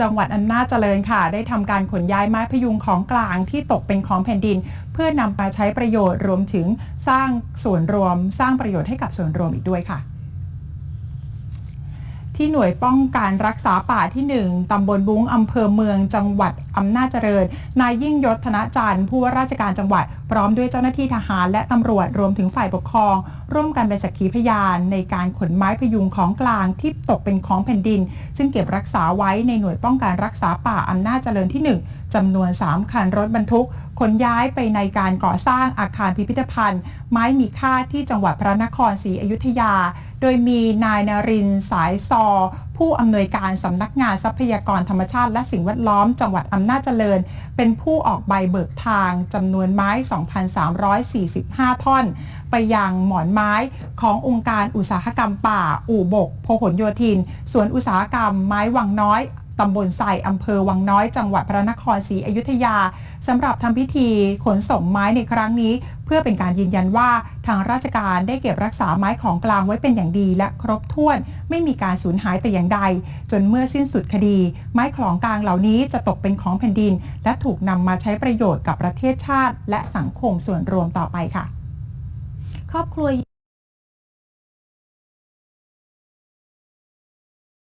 จังหวัดอำนาจเจริญค่ะ ได้ทำการขนย้ายไม้พยุงของกลางที่ตกเป็นของแผ่นดิน เพื่อนำมาใช้ประโยชน์รวมถึงสร้างส่วนรวม สร้างประโยชน์ให้กับส่วนรวมอีกด้วยค่ะ ที่หน่วยป้องกันรักษาป่าที่ 1ตำบลบุ้งอำเภอเมืองจังหวัดอำนาจเจริญ นายยิ่งยศธนจันทร์ผู้ว่าราชการจังหวัด พร้อมด้วยเจ้าหน้าที่ทหารและตำรวจรวมถึงฝ่ายปกครอง ร่วมกันเป็นสักขีพยาน ในการขนไม้พยุงของกลางที่ตกเป็นของแผ่นดิน ซึ่งเก็บรักษาไว้ในหน่วยป้องกันรักษาป่าอำนาจเจริญที่ 1จำนวน 3 คันรถบรรทุกขนย้ายไปในการก่อสร้างอาคารพิพิธภัณฑ์ ไม้มีค่าที่จังหวัดพระนครศรีอยุธยา โดยมีนายนารินสายซอ ผู้อำนวยการสำนักงานทรัพยากรธรรมชาติและสิ่งแวดล้อม จังหวัดอำนาจเจริญ เป็นผู้ออกใบเบิกทางจำนวนไม้ 2,345 ท่อน ไปยังหมอนไม้ขององค์การอุตสาหกรรมป่า อู่บกพหลโยธิน สวนอุตสาหกรรมไม้วังน้อย ตำบลใส่อำเภอวังน้อยจังหวัดพระนครศรีอยุธยาสำหรับทำพิธีขนส่งไม้ในครั้งนี้ เพื่อเป็นการยืนยันว่าทางราชการได้เก็บรักษาไม้ของกลางไว้เป็นอย่างดี และครบถ้วน ไม่มีการสูญหายแต่อย่างใด จนเมื่อสิ้นสุดคดี ไม้ของกลางเหล่านี้จะตกเป็นของแผ่นดิน และถูกนำมาใช้ประโยชน์กับประเทศชาติ และสังคมส่วนรวมต่อไปค่ะ ครอบครัว